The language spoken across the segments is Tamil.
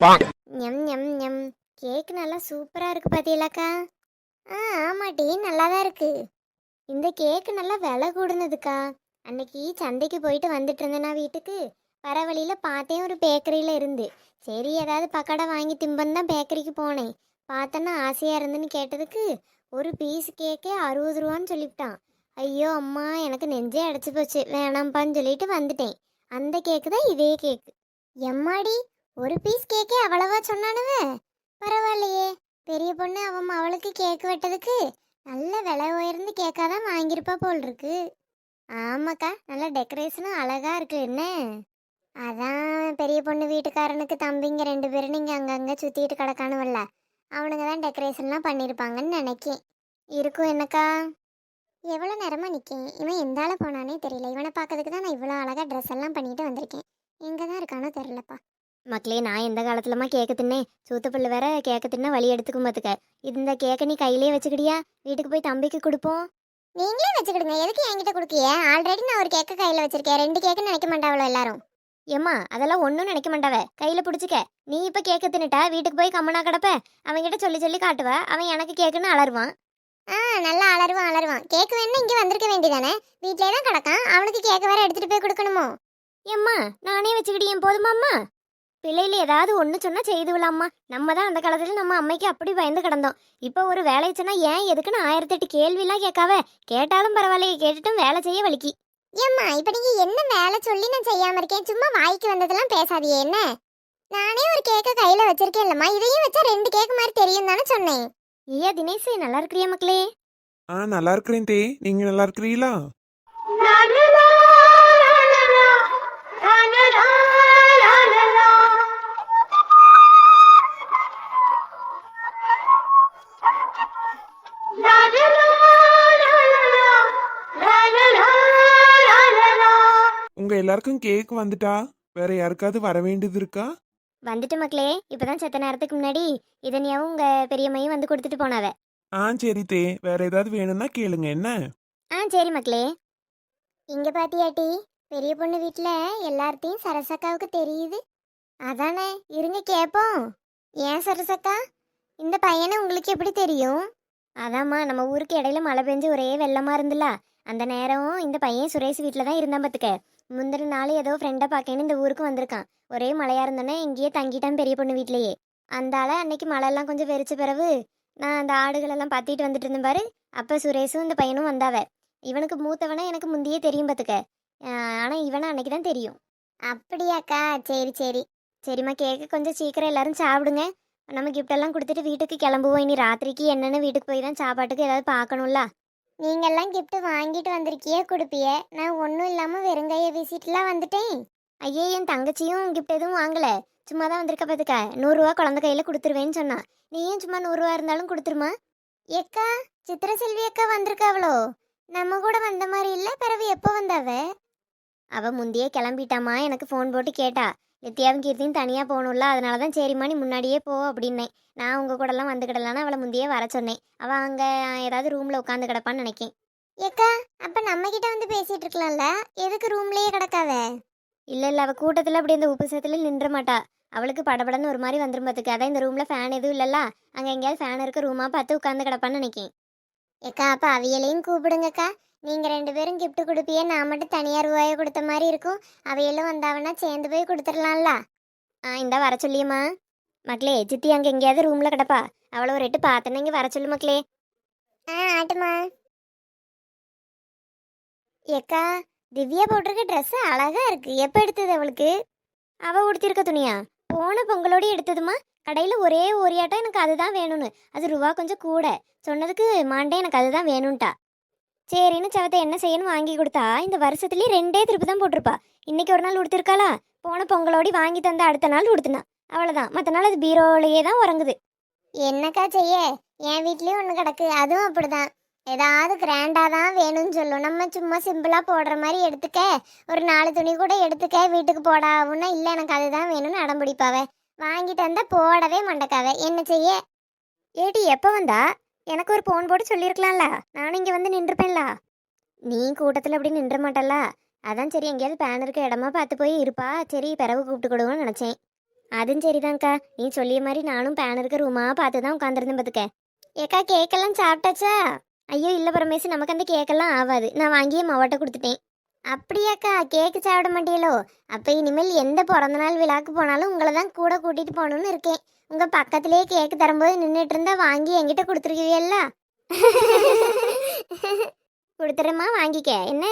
ஞம் ஞம் ஞம். கேக் நல்லா சூப்பராக இருக்கு பாத்தீங்களாக்கா? ஆ ஆமாட்டி நல்லா தான் இருக்கு. இந்த கேக்கு நல்லா விலை கூடுனதுக்கா. அன்னைக்கு சந்தைக்கு போயிட்டு வந்துட்டு இருந்தேனா வீட்டுக்கு. வர வழியில் பார்த்தேன் ஒரு பேக்கரியில் இருந்து. சரி ஏதாவது பக்கடை வாங்கி திம்பன்னு தான் பேக்கரிக்கு போனேன். பார்த்தேன்னா ஆசையாக இருந்துன்னு கேட்டதுக்கு ஒரு பீஸ் கேக்கே அறுபது ரூபான்னு சொல்லிவிட்டான். ஐயோ அம்மா எனக்கு நெஞ்சே அடைச்சி போச்சு. வேணாம்ப்பான்னு சொல்லிட்டு வந்துட்டேன். அந்த கேக்கு தான் இதே கேக்கு எம்மாடி? ஒரு பீஸ் கேக்கே அவ்வளவா சொன்னானுவ? பரவாயில்லையே. பெரிய பொண்ணு அவன் அவளுக்கு கேக் வெட்டதுக்கு நல்ல விலை உயர்ந்து கேக்காதான் வாங்கியிருப்பா போல் இருக்கு ஆமாக்கா நல்ல டெக்கரேஷனும் அழகா இருக்கு என்ன? அதான் பெரிய பொண்ணு வீட்டுக்காரனுக்கு தம்பிங்க ரெண்டு பேரும் நீங்கள் அங்கங்கே சுற்றிட்டு கிடக்கானுவல்ல. அவனுங்க தான் டெக்கரேஷன்லாம் பண்ணியிருப்பாங்கன்னு நினைக்கேன். இருக்கும் என்னக்கா? எவ்வளோ நேரமாக நிற்கேன் இவன் எந்த போனானே தெரியல. இவனை பார்க்கறதுக்கு தான் நான் இவ்வளோ அழகாக ட்ரெஸ் எல்லாம் பண்ணிட்டு வந்திருக்கேன். எங்கே தான் இருக்கானோ தெரிலப்பா மக்களே நான் எந்த காலத்துலமா கேக்க தின்னேன்? சூத்தப்புள்ள வேற கேக்க தின்ன வழி எடுத்துக்கும் பார்த்துக்க இந்த கேக்க நீ கையிலே வச்சுக்கிடியா? வீட்டுக்கு போய் தம்பிக்கு கொடுப்போம். நீங்களே வச்சுக்கிடுங்க. எதுக்கு என்கிட்ட கொடுக்கிய? ஆல்ரெடி நான் ஒரு கேக்க கையில வச்சிருக்கேன். ரெண்டு கேக்கு நினைக்க மாட்டாவளோ எல்லாரும்? ஏம்மா அதெல்லாம் ஒன்றும் நினைக்க மாட்டாவ. கையில பிடிச்சிக்க. நீ இப்ப கேக்க தின்னுட்டா வீட்டுக்கு போய் கம்மனா கிடப்ப. அவன்கிட்ட சொல்லி சொல்லி காட்டுவ. அவன் எனக்கு கேக்குன்னு அலறுவான். ஆ நல்லா அலறுவான் அலறுவான். கேக்கு வேணும் இங்க வந்திருக்க வேண்டியதானே? வீட்லயே தான் கிடக்கான். அவனுக்கு கேக்க வேற எடுத்துட்டு போய் கொடுக்கணுமோ? ஏம்மா நானே வச்சுக்கிட்டேன் போதுமாம்மா? பிள்ளையில ஏதாவது ஒன்று சொன்னால் செய்து விடலாம்மா. நம்ம தான் அந்த காலத்தில் நம்ம அம்மைக்கு அப்படி பயந்து கிடந்தோம். இப்போ ஒரு வேலையை சொன்னால் ஏன் எதுக்குன்னு ஆயிரத்தெட்டு கேள்விலாம் கேட்காவ கேட்டாலும் பரவாயில்லையே கேட்டுட்டும் வேலை செய்ய வலிக்கி. ஏம்மா இப்போ நீங்கள் என்ன வேலை சொல்லி நான் செய்யாமல் இருக்கேன்? சும்மா வாய்க்கு வந்ததெல்லாம் பேசாதியே என்ன? நானே ஒரு கேக்கை கையில் வச்சிருக்கேன் இல்லம்மா இதையும் வச்சா ரெண்டு கேக்கு மாதிரி தெரியும் தானே சொன்னேன். ஐயா தினேஷ் நல்லா இருக்கிறியா மக்களே? ஆ நல்லா இருக்கிறேன் தே. நீங்க நல்லா இருக்கிறீங்களா? எல்லாருக்கும் கேக் வந்துட்டா? வேற யாருக்காவது வர வேண்டியது இருக்கா? வந்துட்டு மக்களே இப்பதான் செத்த நேரத்துக்கு முன்னாடி இதனியாவும் உங்க பெரியம்மையும் வந்து கொடுத்துட்டு போனாவ. ஆ சரி தே. வேற ஏதாவது வேணும்னா கேளுங்க என்ன? ஆ சரி மக்களே. இங்க பாத்தியாட்டி பெரிய பொண்ணு வீட்ல எல்லார்த்தையும் சரசக்காவுக்கு தெரியுது. அதானே இருங்க கேப்போம். ஏன் சரசக்கா? இந்த பையனை உங்களுக்கு எப்படி தெரியும்? அதாம்மா நம்ம ஊருக்கு இடையில மழை பெஞ்சு ஒரே வெள்ளமா இருந்துல. அந்த நேரம் இந்த பையன் சுரேஷ் வீட்டில் தான் இருந்தான் பார்த்துக்க முந்தின நாள் ஏதோ ஃப்ரெண்டை பார்க்கேன்னு இந்த ஊருக்கு வந்திருக்கான். ஒரே மழையாக இருந்தோன்னே இங்கேயே தங்கிட்டான் பெரிய பொண்ணு வீட்லேயே. அந்த ஆளை அன்னைக்கு மழையெல்லாம் கொஞ்சம் வெறிச்ச பிறகு நான் அந்த ஆடுகளெல்லாம் பார்த்துட்டு வந்துட்டு இருந்தேன் பாரு. அப்போ சுரேஷும் இந்த பையனும் வந்தாவ. இவனுக்கு மூத்தவனா எனக்கு முந்தையே தெரியும் பார்த்துக்க ஆனால் இவனை அன்னைக்கு தான் தெரியும். அப்படியாக்கா சரி சரி. சரிம்மா கேக்க கொஞ்சம் சீக்கிரம் எல்லாரும் சாப்பிடுங்க. நம்ம கிஃப்டெல்லாம் கொடுத்துட்டு வீட்டுக்கு கிளம்புவோம். இனி ராத்திரிக்கு என்னென்ன வீட்டுக்கு போய் தான் சாப்பாட்டுக்கு ஏதாவது பார்க்கணும்ல. நீங்கெல்லாம் கிஃப்ட் வாங்கிட்டு வந்திருக்கியே கொடுப்பிய. நான் ஒன்றும் இல்லாமல் வெறுங்கையை வீசிட்டுலாம் வந்துட்டேன். ஐயே என் தங்கச்சியும் கிஃப்ட் எதுவும் வாங்கலை. சும்மா தான் வந்திருக்க பார்த்துக்க நூறுரூவா குழந்த கையில் கொடுத்துருவேன்னு சொன்னான் நீயும் சும்மா நூறுரூவா இருந்தாலும் கொடுத்துருமா? ஏக்கா சித்திரசெல்வி அக்கா வந்திருக்காவளோ? நம்ம கூட வந்த மாதிரி இல்லை பிறவு எப்போ வந்தாவ? அவள் முந்தையே கிளம்பிட்டாமா எனக்கு ஃபோன் போட்டு கேட்டா. நித்யாவும் கீர்த்தியும் தனியாக போகணும்ல அதனால தான் சரிம்மா நீ முன்னாடியே போ அப்படின்னேன். நான் உங்கள் கூடலாம் வந்துக்கிடலான்னு அவளை முந்தையே வர சொன்னேன். அவள் அங்கே ஏதாவது ரூமில் உட்காந்து கிடப்பான்னு நினைக்கேன். ஏக்கா அப்போ நம்ம கிட்ட வந்து பேசிட்டு இருக்கலாம்ல? எதுக்கு ரூம்லயே கிடக்காவ இல்லை இல்லை அவள் கூட்டத்தில் அப்படி இந்த உப்பு சத்தில் நின்ற மாட்டா. அவளுக்கு படபடன்னு ஒரு மாதிரி வந்துரும் பார்த்துக்கு அதான் இந்த ரூமில் ஃபேன் எதுவும் இல்லைல்ல. அங்கே எங்கேயாவது ஃபேன் இருக்க ரூமாக பார்த்து உட்காந்து கிடப்பான்னு நினைக்கேன். ஏக்கா அப்போ அவியலையும் கூப்பிடுங்கக்கா. நீங்கள் ரெண்டு பேரும் gift கொடுப்பியே நான் மட்டும் தனியார் ரூபாயை கொடுத்த மாதிரி இருக்கும். அவையெல்லாம் வந்தாவன்னா சேர்ந்து போய் கொடுத்துடலாம்ல. ஆ இந்த வர சொல்லியம்மா. மக்களே சித்தி அங்கே எங்கேயாவது ரூமில் கிடப்பா. அவளை ஒரு எட்டு பார்த்தேன்னு இங்கே வர சொல்லு மக்களே. ஆ ஆட்டுமா. ஏக்கா திவ்யா போட்டிருக்க ட்ரெஸ் அழகா இருக்கு. எப்போ எடுத்தது அவளுக்கு? அவ உடுத்திருக்க துணியா? போன பொங்கலோட எடுத்ததுமா? கடையில் ஒரே ஓரியாட்டம் எனக்கு அதுதான் வேணும்னு. அது ரூபா கொஞ்சம் கூட. சொன்னதுக்கு மாண்டே எனக்கு அதுதான் வேணும்ட்டா. சரின்னு சவத்தை என்ன செய்யணும் வாங்கி கொடுத்தா இந்த வருஷத்துலேயே ரெண்டே திருப்பி தான் போட்டிருப்பா. இன்னைக்கு ஒரு நாள் உடுத்திருக்காளா? போன பொங்கலோடி வாங்கி தந்த அடுத்த நாள் உடுத்துனா. அவ்வளோதான் மற்ற நாள் அது பீரோலையே தான் உறங்குது. என்னக்கா செய்ய? என் வீட்லேயும் ஒன்று கிடக்கு. அதுவும் அப்படிதான். ஏதாவது கிராண்டாக தான் வேணும்னு சொல்லும். நம்ம சும்மா சிம்பிளாக போடுற மாதிரி எடுத்துக்க. ஒரு நாலு துணி கூட எடுத்துக்க. வீட்டுக்கு போடாவுன்னா இல்லை எனக்கு அதுதான் வேணும்னு அடம்பிடிப்பாவே வாங்கிட்டு வந்தால் போடவே மண்டக்காவே என்ன செய்ய? ஏடி எப்போ வந்தா? எனக்கு ஒரு ஃபோன் போட்டு சொல்லியிருக்கலாம்ல நானும் இங்கே வந்து நின்றுப்பேன்ல. நீ கூட்டத்தில் அப்படி நின்ற மாட்டல்ல. அதான் சரி எங்கேயாவது பேன் இருக்க இடமா பார்த்து போய் இருப்பா. சரி பிறகு கூப்பிட்டு கொடுவோம்னு நினச்சேன். அதுவும் சரிதான்க்கா. நீ சொல்லிய மாதிரி நானும் பேன் இருக்க ரூமாக பார்த்து தான் உட்காந்துருந்தேன் பார்த்துக்க ஏக்கா கேக்கெல்லாம் சாப்பிட்டாச்சா? ஐயோ இல்லை பரமேசு நமக்கு அந்த கேக்கெல்லாம் ஆகாது நான் வாங்கியே மாவட்ட கொடுத்துட்டேன். அப்படியாக்கா கேக்கு சாப்பிட மாட்டீங்களோ? அப்போ இனிமேல் எந்த பிறந்தநாள் விழாக்கு போனாலும் உங்களை தான் கூட கூட்டிகிட்டு போகணும்னு இருக்கேன். உங்கள் பக்கத்துலேயே கேக்கு தரும்போது நின்றுட்டு இருந்தா வாங்கி என்கிட்ட கொடுத்துருக்கீல்ல கொடுத்துறேம்மா வாங்கிக்க. என்ன?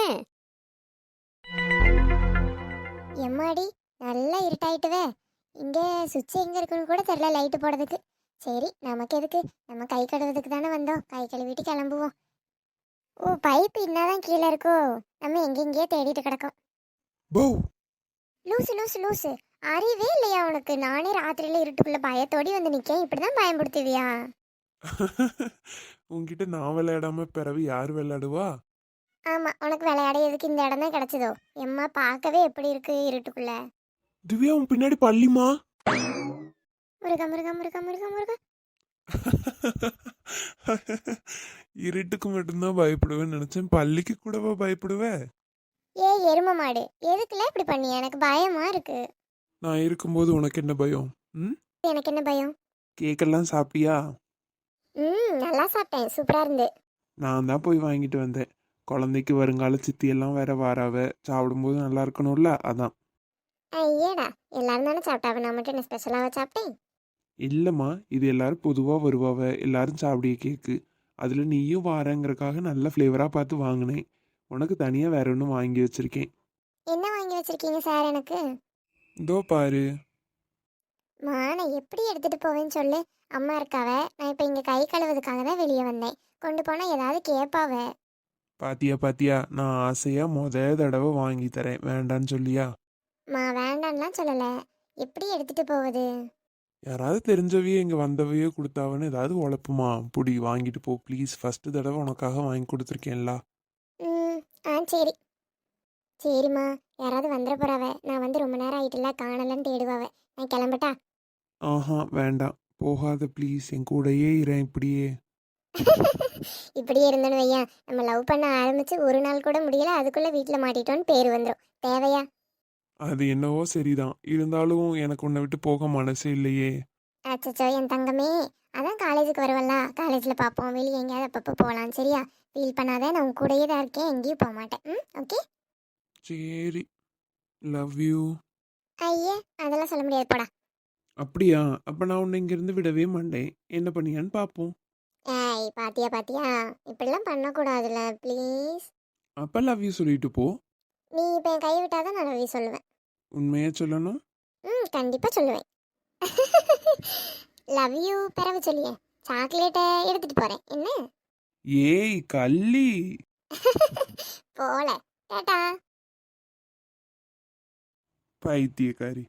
எம்மாடி நல்லா இருட்டாயிட்டுவே இங்கே சுவிட்ச் எங்கே இருக்குன்னு கூட தெரில லைட்டு போடுறதுக்கு. சரி நமக்கு எதுக்கு? நம்ம கை கழுவுறதுக்கு தானே வந்தோம். கை கழுவிட்டு கிளம்புவோம். ஓ பைப் இன்னதான் கீழே இருக்கோ? நம்ம எங்கெங்கேயோ தேடிட்டு கிடக்கோம். லூசு லூசு லூசு. அறிவே இல்லையா உனக்கு? நானே ராத்திரியில இருட்டுக்குள்ள பயத்தோடி வந்து நிக்கேன். இப்படிதான் பயன்படுத்துவியா உன்கிட்ட நான் விளையாடாம பிறவி யார் விளையாடுவா? ஆமா உனக்கு விளையாட எதுக்கு இந்த இடம் தான் கிடைச்சதோ? எம்மா பார்க்கவே எப்படி இருக்கு இருட்டுக்குள்ள? திவ்யா உன் பின்னாடி பள்ளிமா முருகா முருகா முருகா முருகா முருகா. இருட்டுக்கு மட்டும்தான் பயப்படுவேன்னு நினைச்சேன். பள்ளிக்கு கூடவா பயப்படுவ? ஏ எரும மாடு. எதுக்குல இப்படி பண்ணி? எனக்கு பயமா இருக்கு. நான் இருக்கும்போது உனக்கு என்ன பயம்? ம்? எனக்கு என்ன பயம்? கேக்கெல்லாம் சாப்பிட்டியா? ம் நல்லா சாப்பிட்டேன். சூப்பரா இருந்து. நான் தான் போய் வாங்கிட்டு வந்தேன். குழந்தைக்கு வருங்கால சித்தி எல்லாம் வேற வாராவ. சாப்பிடும்போது நல்லா இருக்கணும்ல அதான். ஐயேடா. எல்லாரும் தானே சாப்பிட்டாவ? நான் மட்டும் என்ன ஸ்பெஷலாக சாப்பிட்டேன்? இல்லைம்மா இது எல்லாரும் பொதுவாக வருவாவ எல்லாரும் சாப்பிடிய கேக்கு அதில் நீயும் வாரங்கிறக்காக நல்ல ஃப்ளேவராக பார்த்து வாங்கினேன். உனக்கு தனியாக வேற ஒன்றும் வாங்கி வச்சிருக்கேன். என்ன வாங்கி வச்சிருக்கீங்க சார் எனக்கு? இதோ பாரு. மா நான் எப்படி எடுத்துட்டு போவேன்னு சொல்லு. அம்மா இருக்காவ நான் இப்போ இங்கே கை கழுவுறதுக்காக தான் வெளியே வந்தேன். கொண்டு போனால் ஏதாவது கேட்பாவ பாத்தியா பாத்தியா நான் ஆசையாக முத தடவை வாங்கி தரேன். வேண்டான்னு சொல்லியா? மா வேண்டான்லாம் சொல்லலை. எப்படி எடுத்துட்டு போவது? யாராவது தெரிஞ்சவையோ இங்கே வந்தவையோ கொடுத்தாவன்னு ஏதாவது உழப்புமா? புடி வாங்கிட்டு போ ப்ளீஸ் ஃபஸ்ட்டு தடவை உனக்காக வாங்கி கொடுத்துருக்கேன்ல. ம் ஆ சரி. சரிம்மா. யாராவது வந்துட போறாவ. நான் வந்து ரொம்ப நேரம் ஆயிட்டுல காணலன்னு தேடுவாவ. நான் கிளம்பட்டா? ஆஹா வேண்டாம். போகாத ப்ளீஸ் என் கூடயே இரேன் இப்படியே. இப்படியே இருந்தேன்னு வையன். நம்ம லவ் பண்ண ஆரம்பிச்சு ஒரு நாள் கூட முடியல அதுக்குள்ள வீட்டில் மாட்டிட்டோன்னு பேர் வந்துடும் தேவையா? அது என்னவோ சரிதான். இருந்தாலும் எனக்கு உன்னை விட்டு போக மனசே இல்லையே. அச்சச்சோ என் தங்கமே. அதான் காலேஜுக்கு வருவல்ல. காலேஜில் பார்ப்போம் வெளியே எங்கேயாவது அப்பப்போ போகலாம் சரியா? ஃபீல் பண்ணாத. நான் உன் கூடயே தான் இருக்கேன். எங்கேயும் போக மாட்டேன். ம்? ஓகே சரி. லவ் யூ ஐயே அதெல்லாம் சொல்ல முடியாது. போடா. அப்படியா? அப்போ நான் உன்னை இங்கேருந்து விடவே மாட்டேன். என்ன பண்ணியான்னு பார்ப்போம் ஏய் பாத்தியா பாத்தியா? இப்படிலாம் பண்ணக்கூடாதுல்ல ப்ளீஸ் அப்போ லவ் யூ சொல்லிட்டு போ. நீ இப்போ என் கை விட்டாதான் நான் ரவி சொல்லுவேன். உண்மையாக சொல்லணும்? ம் கண்டிப்பாக சொல்லுவேன். லவ் யூ பிறவு சொல்லியே. சாக்லேட்டை எடுத்துட்டு போகிறேன் என்ன? ஏய் கள்ளி. போல. டாட்டா பைத்தியக்காரி.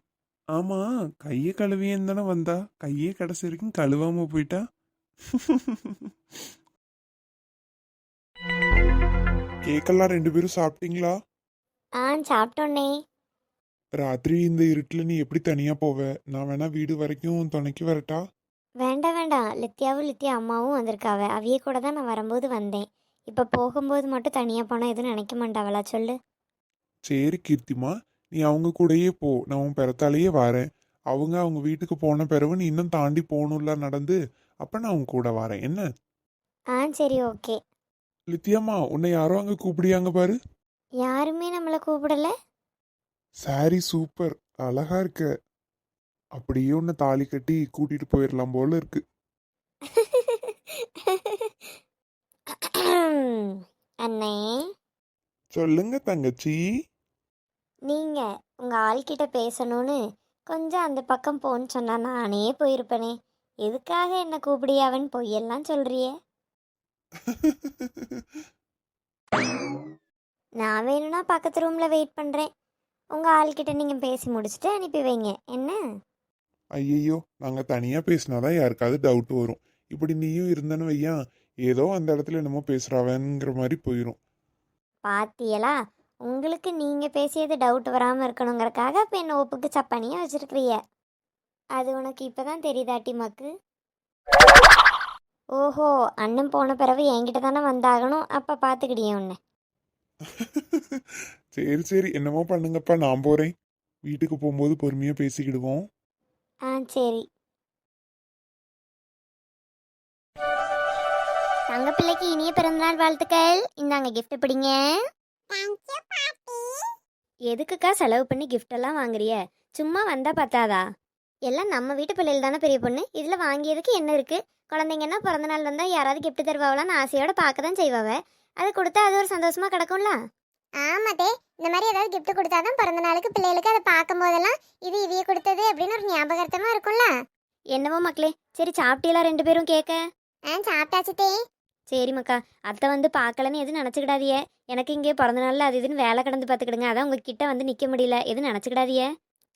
ஆமா கையை கழுவியேன்னு தானே வந்தா. கையே கடைசி வரைக்கும் கழுவாம போயிட்டா. கேக்கெல்லாம் ரெண்டு பேரும் சாப்பிட்டீங்களா? ஆ சாப்பிட்டோன்னே ராத்திரி இந்த இருட்டில் நீ எப்படி தனியா போவ? நான் வேணா வீடு வரைக்கும் துணைக்கு வரட்டா? வேண்டாம் வேண்டாம். லித்தியாவும் லித்தியா அம்மாவும் வந்திருக்காவ. அவிய கூட தான் நான் வரும்போது வந்தேன். இப்போ போகும்போது மட்டும் தனியாக போனால் எதுவும் நினைக்க மாட்டாவளா சொல்லு. சரி கீர்த்திமா. நீ அவங்க கூடயே போ. நான் உன் பிறத்தாலேயே வரேன். அவங்க அவங்க வீட்டுக்கு போன பிறகு நீ இன்னும் தாண்டி போகணும்ல நடந்து. அப்ப நான் உன் கூட வரேன். என்ன? ஆ சரி ஓகே. லித்தியம்மா உன்னை யாரோ அங்க கூப்பிடியாங்க பாரு. யாருமே நம்மளை கூப்பிடல. சாரி சூப்பர் அழகா இருக்க. அப்படியே உன்னை தாலி கட்டி கூட்டிட்டு போயிடலாம் போல இருக்கு. அண்ணே. சொல்லுங்க தங்கச்சி. நீங்கள் உங்கள் ஆள்கிட்ட பேசணும்னு கொஞ்சம் அந்த பக்கம் போன்னு சொன்னா நானே போயிருப்பேனே. எதுக்காக என்ன கூப்பிடியாவன்னு பொய்யெல்லாம் சொல்றியே? நான் பக்கத்து ரூமில் வெயிட் பண்ணுறேன் உங்கள் ஆள்கிட்ட நீங்கள் பேசி முடிச்சுட்டு அனுப்பி வைங்க. என்ன? ஐயையோ நாங்க தனியா பேசினாதான் யாருக்காவது டவுட் வரும். இப்படி நீயும் இருந்தன்னு வையா ஏதோ அந்த இடத்துல என்னமோ பேசுறாவங்கிற மாதிரி போயிடும் பாத்தியலா? உங்களுக்கு நீங்கள் பேசியது டவுட் வராமல் இருக்கணுங்கிறக்காக இப்போ என்ன ஒப்புக்கு சப்பானியாக வச்சுருக்கிறிய அது உனக்கு இப்போ தான் தெரியுதாட்டி மக்கு? ஓஹோ அண்ணன் போன பிறகு என்கிட்ட தானே வந்தாகணும். அப்போ பார்த்துக்கிடியே உன்னை. சரி சரி. என்னமோ பண்ணுங்கப்பா. நான் போறேன். வீட்டுக்கு போகும்போது பொறுமையா பேசிக்கிடுவோம். ஆ சரி. தங்க பிள்ளைக்கு இனிய பிறந்தநாள் வாழ்த்துக்கள். இந்தாங்க கிஃப்ட் பிடிங்க. எதுக்குக்கா செலவு பண்ணி gift எல்லாம் வாங்குறிய? சும்மா வந்தா பத்தாதா? எல்லாம் நம்ம வீட்டு பிள்ளைகள் தானே பெரிய பொண்ணு. இதில் வாங்கியதுக்கு என்ன இருக்கு? குழந்தைங்கன்னா பிறந்த நாள் வந்தால் யாராவது gift தருவாங்களான்னு ஆசையோட பார்க்க தான் செய்வாவ. அது கொடுத்தா அது ஒரு சந்தோஷமா கிடக்கும்ல? ஆமாட்டே இந்த மாதிரி ஏதாவது gift கொடுத்தாதான் பிறந்த நாளுக்கு பிள்ளைகளுக்கு அதை பார்க்கும் போதெல்லாம் இது இதைய கொடுத்தது அப்படின்னு ஒரு ஞாபகார்த்தமா இருக்கும்ல? என்னவோ மக்களே சரி சாப்பிட்டீங்களா ரெண்டு பேரும் கேட்க ஆ சாப்பிட்டாச்சுட்டே சரி மக்கா அத்தை வந்து பார்க்கலன்னு எதுவும் நினச்சிக்கிடாதியே எனக்கு இங்கே பிறந்த நாளில் அது இதுன்னு வேலை கடந்து பார்த்துக்கிடுங்க. அதான் உங்ககிட்ட வந்து நிற்க முடியல. எதுவும் நினச்சிக்கிடாதியே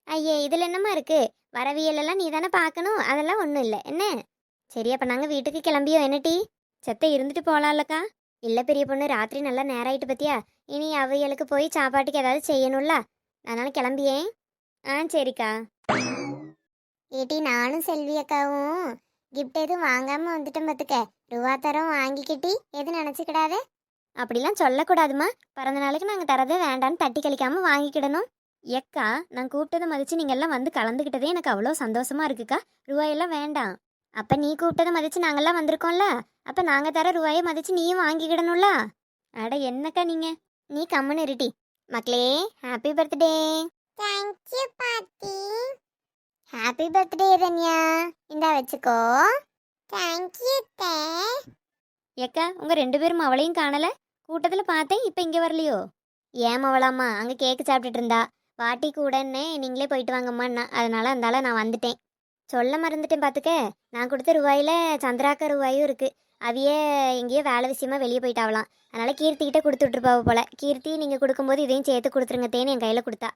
ஐயே இதில் என்னம்மா இருக்கு? வரவியலெல்லாம் நீ தானே பார்க்கணும். அதெல்லாம் ஒன்றும் இல்லை. என்ன? சரி அப்போ நாங்கள் வீட்டுக்கு கிளம்பியோம் என்ன டீ? செத்த இருந்துட்டு போகலாம்லக்கா இல்லை பெரிய பொண்ணு ராத்திரி நல்லா நேரம் ஆயிட்டு பத்தியா? இனி அவைகளுக்கு போய் சாப்பாட்டுக்கு ஏதாவது செய்யணும்ல? அதனால கிளம்பியேன் ஆ சரிக்கா. ஏட்டி நானும் செல்வி அக்காவும் கிஃப்ட் எதுவும் வாங்காம வந்துட்டோம் பார்த்துக்க ரூபா தரம் வாங்கிக்கிட்டி. எதுவும் நினச்சிக்கிடாதே? அப்படிலாம் சொல்லக்கூடாதுமா பிறந்த நாளைக்கு நாங்கள் தரதே வேண்டான்னு தட்டி கழிக்காம வாங்கிக்கிடணும். எக்கா நான் கூப்பிட்டதை மதிச்சு நீங்கள் எல்லாம் வந்து கலந்துக்கிட்டதே எனக்கு அவ்வளோ சந்தோஷமா இருக்குக்கா. ரூபாயெல்லாம் வேண்டாம். அப்போ நீ கூப்பிட்டதை மதிச்சு நாங்கள்லாம் வந்திருக்கோம்ல? அப்போ நாங்கள் தர ரூபாயை மதிச்சு நீயும் வாங்கிக்கிடணும்ல? அட என்னக்கா நீங்கள் நீ கம்முன்னு இருட்டி மக்களே ஹாப்பி பர்த்டே தேங்க்யூ பாட்டி. ஹாப்பி பர்த்டே தன்யா இந்தா வச்சுக்கோ. தேங்க்யூ தே. ஏக்கா உங்க ரெண்டு பேரும் அவளையும் காணல? கூட்டத்துல பார்த்தேன் இப்போ இங்க வரலையோ? ஏன் அவளாம்மா அங்க கேக்கு சாப்பிட்டுட்டு இருந்தா? பாட்டி கூடன்னு நீங்களே போயிட்டு வாங்கம்மாண்ணா அதனால அந்தால நான் வந்துட்டேன். சொல்ல மறந்துட்டேன் பார்த்துக்க நான் கொடுத்த ரூபாயில சந்திராக்கா ரூபாயும் இருக்கு. அவையே எங்கேயோ வேலை விஷயமா வெளியே போயிட்டாவலாம் அதனால் கீர்த்திக்கிட்ட கொடுத்துட்ருப்பாவ போல. கீர்த்தி நீங்கள் கொடுக்கும்போது இதையும் சேர்த்து கொடுத்துருங்க தேன்னு என் கையில் கொடுத்தா.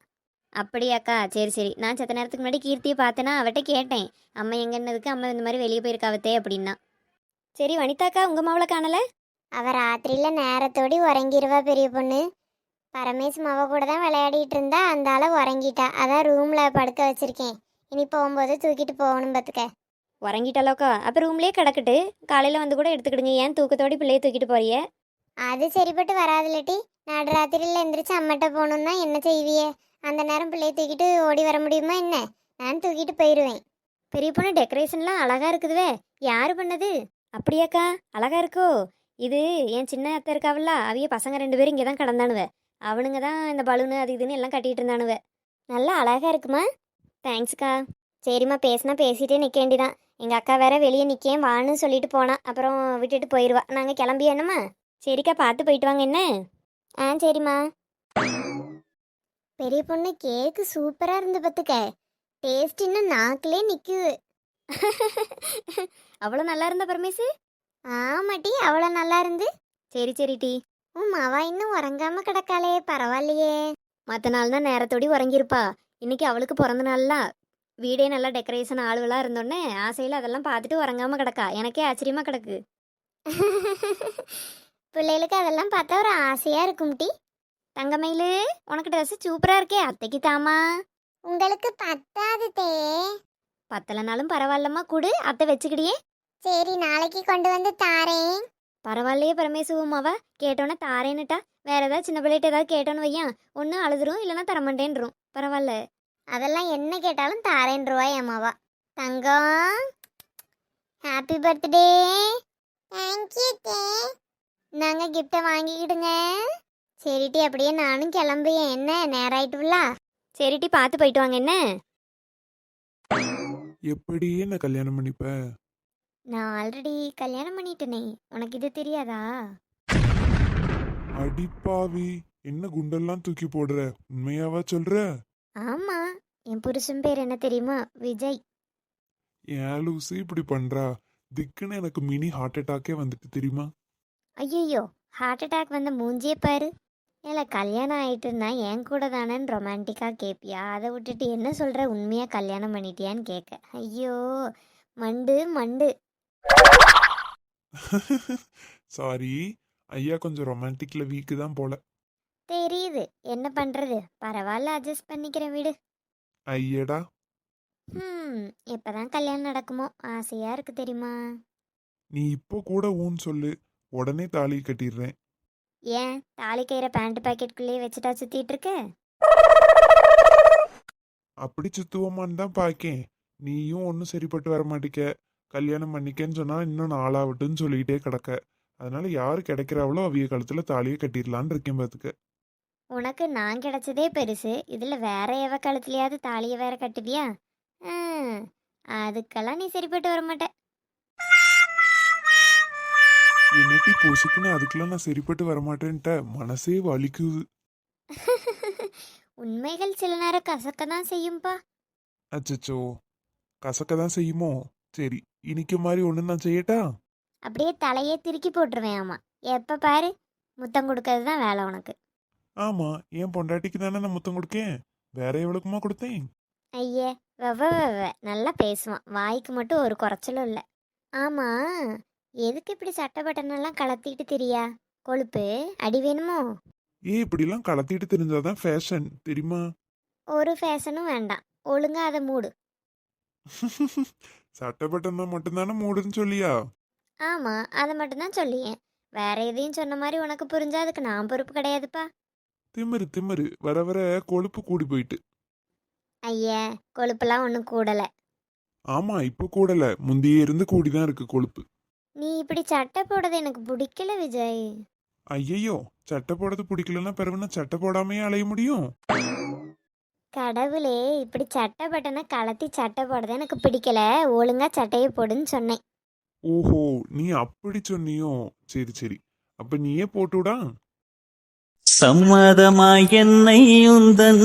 அப்படியாக்கா சரி சரி. நான் செத்த நேரத்துக்கு முன்னாடி கீர்த்தியை பார்த்தேன்னா அவட்ட கேட்டேன். அம்மா எங்கன்னதுக்கு அம்மா இந்த மாதிரி வெளியே போயிருக்காவத்தே அப்படின்னா. சரி வனிதாக்கா உங்கள் மாவளை காணலை? அவள் ராத்திரியில் நேரத்தோடி உறங்கிடுவா பெரிய பொண்ணு. பரமேஷ் மாவ கூட தான் விளையாடிட்டு இருந்தா அந்த உறங்கிட்டா. அதான் ரூமில் படுக்க வச்சுருக்கேன். இனி போகும்போது தூக்கிட்டு போகணும் பார்த்துக்க உறங்கிட்டாலோக்கா அப்போ ரூம்லயே கிடக்கட்டு. காலையில வந்து கூட எடுத்துக்கிடுங்க. ஏன் தூக்கத்தோடி பிள்ளைய தூக்கிட்டு போறிய அது சரிப்பட்டு வராதுலட்டி நடு ராத்திரியில் எந்திரிச்சு அம்மட்ட போகணும்னா என்ன செய்வியே அந்த நேரம் பிள்ளைய தூக்கிட்டு ஓடி வர முடியுமா என்ன? நான் தூக்கிட்டு போயிடுவேன் பெரிய பொண்ணு டெக்கரேஷன்லாம் அழகா இருக்குதுவே. யாரு பண்ணது? அப்படியாக்கா அழகா இருக்கோ? இது என் சின்ன அத்தை இருக்காவல்ல அவிய பசங்க ரெண்டு பேரும் இங்கே தான் கடந்தானுவ. அவனுங்க தான் இந்த பலூனு அது இதுன்னு எல்லாம் கட்டிட்டு இருந்தானுவ. நல்லா அழகா இருக்குமா? தேங்க்ஸ்க்கா சரிம்மா பேசினா பேசிட்டே நிற்க வேண்டிதான் எங்கள் அக்கா வேற வெளியே நிற்கேன் வான்னு சொல்லிட்டு போனா. அப்புறம் விட்டுட்டு போயிடுவா நாங்கள் கிளம்பி என்னம்மா? சரிக்கா பார்த்து போயிட்டு வாங்க என்ன? ஆ சரிம்மா. பெரிய பொண்ணு கேக்கு சூப்பராக இருந்து பார்த்துக்க டேஸ்ட் இன்னும் நாக்கிலே நிற்குது அவ்வளோ நல்லா இருந்த பரமேசு? ஆமாட்டி அவ்வளோ நல்லா இருந்து. சரி சரி டி. உம் அவ இன்னும் உறங்காம கிடக்காளே பரவாயில்லையே. மற்ற நாள் தான் நேரத்தோடி உறங்கியிருப்பா. இன்னைக்கு அவளுக்கு பிறந்த நாள்லாம் வீடே நல்லா டெக்கரேஷன் ஆளுவெல்லாம் இருந்தோடனே ஆசையில் அதெல்லாம் பார்த்துட்டு உறங்காம கிடக்கா. எனக்கே ஆச்சரியமா கிடக்கு. பிள்ளைகளுக்கு அதெல்லாம் பார்த்தா ஒரு ஆசையா இருக்கும் டி. தங்கமயிலு உனக்கு ட்ரெஸ் சூப்பரா இருக்கே அத்தைக்கு தாமா உங்களுக்கு பத்தாது தே. பத்தலைனாலும் பரவாயில்லம்மா கூடு அத்தை வச்சுக்கிடியே. சரி நாளைக்கு கொண்டு வந்து தாரேன். பரவாயில்லையே பரமேசுவமாவ. கேட்டோன்னே தாரேன்னுட்டா. வேற ஏதாவது சின்ன பிள்ளைகிட்ட ஏதாவது கேட்டோன்னு வையன். ஒன்று அழுதுரும் இல்லைன்னா தரமாட்டேன்றும். பரவாயில்ல. அதெல்லாம் என்ன கேட்டாலும் தாரேன்ருவா ஏமாவா தங்கம். ஹாப்பி பர்த்டே தேங்க்யூ நாங்கள் கிஃப்டை வாங்கிக்கிடுங்க. சரிட்டி அப்படியே நானும் கிளம்புறேன் என்ன? நேரம் ஆயிட்டுல சரிட்டி பார்த்து போயிட்டு வாங்க என்ன? எப்படி என்ன கல்யாணம் பண்ணிப்ப? நான் ஆல்ரெடி கல்யாணம் பண்ணிட்டேனே. உனக்கு இது தெரியாதா? அடிப்பாவி என்ன குண்டெல்லாம் தூக்கி போடுற? உண்மையாவா சொல்ற? ஆமா என் புருஷன் பேர் என்ன தெரியுமா? விஜய். ஏன் லூசு இப்படி பண்றா? திக்குன்னு எனக்கு மினி ஹார்ட் அட்டாக்கே வந்துட்டு தெரியுமா? ஐயோ ஹார்ட் அட்டாக் வந்த மூஞ்சியே பாரு. ஏல கல்யாணம் ஆயிட்டு இருந்தா என் கூட தானேன்னு ரொமான்டிக்காக கேட்பியா அதை விட்டுட்டு என்ன சொல்ற? உண்மையாக கல்யாணம் பண்ணிட்டியான்னு கேட்க ஐயோ மண்டு மண்டு. சாரி ஐயா கொஞ்சம் ரொமான்டிக்ல வீக்கு தான் போல. தெரியுது. என்ன பண்ணுறது பரவாயில்ல அட்ஜஸ்ட் பண்ணிக்கிறேன் வீடு. ஐயடா. ம் எப்பதான் கல்யாணம் நடக்குமோ? ஆசையாக இருக்கு தெரியுமா? நீ இப்போ கூட ஊன்னு சொல்லு. உடனே தாலி கட்டிடுறேன். ஏன்? தாலி கயிறை பேண்ட் பாக்கெட்டுக்குள்ளேயே வச்சுட்டா சுற்றிட்டு இருக்க அப்படி சுத்துவோமான்னு தான் பாக்கேன். நீயும் ஒன்றும் சரிப்பட்டு வர மாட்டிக்க. கல்யாணம் பண்ணிக்கன்னு சொன்னா இன்னும் நாளாகட்டும்னு சொல்லிக்கிட்டே கிடக்க. அதனால யாரு கிடைக்கிறாவளோ அவிய கழுத்துல தாலியை கட்டிடலான்னு இருக்கேன் பாத்துக்க. உனக்கு நான் கிடைச்சதே பெருசு. இதில் வேற எவ கழுத்துலையாவது தாலியை வேற கட்டுவியா? அதுக்கெல்லாம் நீ சரிப்பட்டு வர மாட்ட என்னட்டி பூசுக்குன்னு அதுக்கெல்லாம் நான் சரிப்பட்டு வரமாட்டேன்ட்ட. மனசே வலிக்குது. உண்மைகள் சில நேரம் கசக்க தான் செய்யும்பா. அச்சச்சோ. கசக்க தான் செய்யுமோ? சரி இனிக்க மாதிரி ஒன்று நான் செய்யட்டா? அப்படியே தலையே திருக்கி போட்டுருவேன் ஆமா. எப்போ பாரு முத்தம் கொடுக்கறது தான் வேலை உனக்கு. ஆமா என் பொண்டாட்டிக்கு தானே நான் முத்தம் கொடுக்கேன். வேற எவ்வளவுக்குமா கொடுத்தேன்? ஐயே வெவ வெவ நல்லா பேசுவான். வாய்க்கு மட்டும் ஒரு குறைச்சலும் இல்லை. ஆமா எதுக்கு இப்படி சட்டை பட்டனெல்லாம் கலத்திட்டு திரியா? கொழுப்பு அடி வேணுமோ? ஏ இப்படிலாம் கலத்திட்டு தெரிஞ்சாதான் ஃபேஷன் தெரியுமா? ஒரு ஃபேஷனும் வேண்டாம். ஒழுங்கா அதை மூடு. சட்டப்பட்டனா மட்டும்தானே மூடுன்னு சொல்லியா? ஆமா அதை மட்டும்தான் சொல்லியேன். வேற எதையும் சொன்ன மாதிரி உனக்கு புரிஞ்சா அதுக்கு நான் பொறுப்பு கிடையாதுப்பா. திமிரு திமிரு. வர வர கொழுப்பு கூடி போயிட்டு. ஐயா கொழுப்பெல்லாம் ஒன்றும் கூடலை. ஆமா இப்போ கூடல. முந்தையே இருந்து கூடிதான் இருக்கு கொழுப்பு. நீ இப்படி சட்டை போடுறது எனக்கு பிடிக்கல விஜய். ஐயையோ சட்டை போடுறது பிடிக்கலன்னா பிறகு நான் சட்டை போடாமையே அலைய முடியும்? கடவுளே இப்படி சட்டை பட்டனை கலத்தி சட்டை போடுறது எனக்கு பிடிக்கல. ஒழுங்கா சட்டையை போடுன்னு சொன்னேன். ஓஹோ நீ அப்படி சொன்னியோ? சரி சரி. அப்ப நீயே போட்டுடா சம்மதமாய் என்னை உந்தன்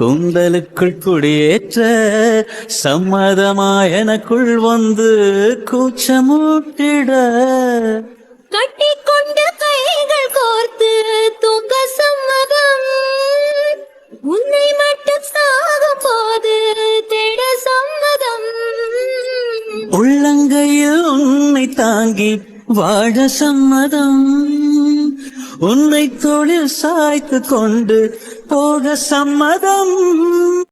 கூந்தலுக்குள் குடியேற்ற சம்மதமாய் எனக்குள் வந்து கூச்சமூட்டிட. கட்டிக்கொண்டு கைகள் கோர்த்து தூங்க சம்மதம். உன்னை மட்டும் சாகும் போது தேட சம்மதம். உள்ளங்கையில் உன்னை தாங்கி வாழ சம்மதம். உன்னை தொழில் சாய்த்து கொண்டு போக சம்மதம்.